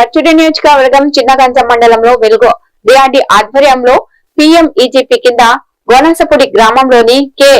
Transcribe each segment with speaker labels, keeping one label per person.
Speaker 1: పచ్చడి నియోజకవర్గం చిన్నగంజం మండలంలో వెలుగు. డిఆర్డి ఆధ్వర్యంలో పిఎం ఈజీపీ కింద గోనసపూడి గ్రామంలోని కె.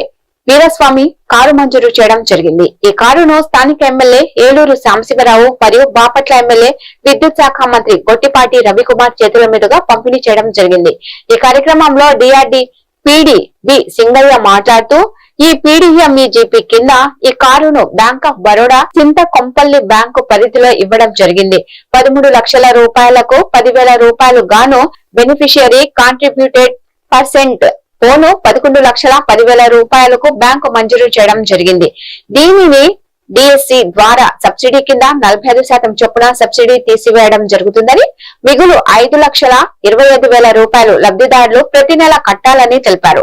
Speaker 1: వీరస్వామి కారు మంజూరు చేయడం జరిగింది. ఈ కారును స్థానిక ఎమ్మెల్యే ఏలూరు సాంబశివరావు మరియు బాపట్ల ఎమ్మెల్యే విద్యుత్ శాఖ మంత్రి గొట్టిపాటి రవికుమార్ చేతుల మీదుగా పంపిణీ చేయడం జరిగింది. ఈ కార్యక్రమంలో డిఆర్డి పిడి బి సింగయ్య మాట్లాడుతూ ఈ పీడీఎంఈజీపీ కింద ఈ కారును బ్యాంక్ ఆఫ్ బరోడా చింత కొంపల్లి బ్యాంకు పరిధిలో ఇవ్వడం జరిగింది. పదమూడు లక్షల రూపాయలకు పదివేల రూపాయలు గాను బెనిఫిషియరీ కాంట్రిబ్యూటెడ్ పర్సెంట్ పోను పదకొండు లక్షల పదివేల రూపాయలకు బ్యాంకు మంజూరు చేయడం జరిగింది. దీనిని డిఎస్సి ద్వారా సబ్సిడీ కింద నలభై ఐదు శాతం చొప్పున సబ్సిడీ తీసివేయడం జరుగుతుందని మిగులు ఐదు లక్షల ఇరవై ఐదు వేల రూపాయలు లబ్ధిదారులు ప్రతి నెల కట్టాలని తెలిపారు.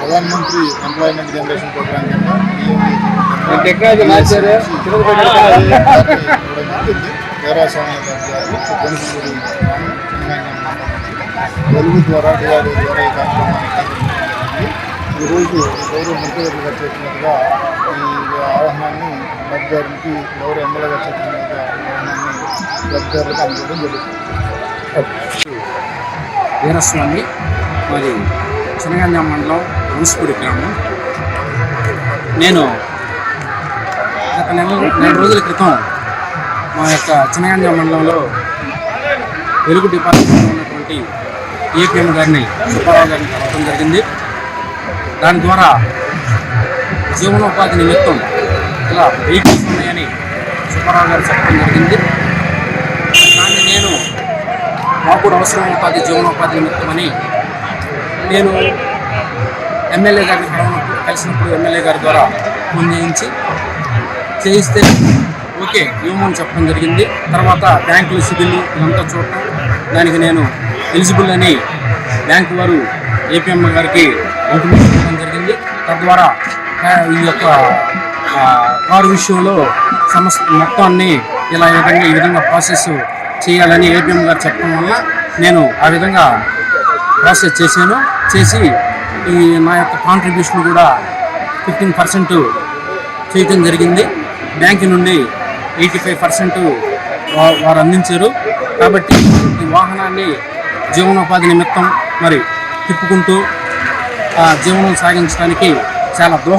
Speaker 2: ప్రధానమంత్రి ఎంప్లాయ్మెంట్ జనరేషన్ ప్రోగ్రామ్
Speaker 3: మార్చారు.
Speaker 2: తెలుగు ద్వారా డిఆర్డీ ద్వారా ఈ కార్యక్రమాన్ని ఈరోజు గౌరవ ముఖ్యమంత్రి గారు చెప్పినట్టుగా ఈ ఆహ్వానాన్ని లబ్ధిదారులకి గౌరవ ఎమ్మెల్యే గారు చెప్పినట్టుగా ఆహ్వానాన్ని లబ్ధిదారులకు అందజేయడం జరుగుతుంది.
Speaker 3: వీరస్వామి మరి చినగంజం మండలం మున్సిపూడి గ్రామం. నేను గత నెల నెల రోజుల క్రితం మా యొక్క చినగంజం మండలంలో వెలుగు డిపార్ట్మెంట్లో ఉన్నటువంటి ఏపీఎం గారిని సుబ్బారావు గారిని కలవడం జరిగింది. దాని ద్వారా జీవనోపాధి నిమిత్తం ఇలా వెహికల్స్ ఉన్నాయని సుబ్బారావు గారు చెప్పడం జరిగింది. దాన్ని నేను మాకు కూడా అవసరం ఉపాధి జీవనోపాధి నిమిత్తమని నేను ఎమ్మెల్యే గారిని కలిసినప్పుడు ఎమ్మెల్యే గారి ద్వారా ఫోన్ చేయించి చేయిస్తే ఓకే ఇవ్వమని చెప్పడం జరిగింది. తర్వాత బ్యాంకులు సిబిల్ ఇదంతా చూడటం దానికి నేను ఎలిజిబుల్ అని బ్యాంకు వారు ఏపీఎం గారికి ఇంటిమేషన్ జరిగింది. తద్వారా ఈ యొక్క ఆ, కారు విషయంలో సమస్త మొత్తాన్ని ఇలా ఈ విధంగా ఈ విధంగా ప్రాసెస్ చేయాలని ఏపీఎం గారు చెప్పడం వల్ల నేను ఆ విధంగా ప్రాసెస్ చేశాను. చేసి ఈ నా యొక్క కాంట్రిబ్యూషన్ కూడా ఫిఫ్టీన్ పర్సెంట్ చేయటం జరిగింది. బ్యాంకు నుండి ఎయిటీ ఫైవ్ పర్సెంట్ వారు అందించారు. కాబట్టి ఈ వాహనాన్ని జీవనోపాధి నిమిత్తం మరి తిప్పుకుంటూ ఆ జీవనం సాగించడానికి చాలా దోహద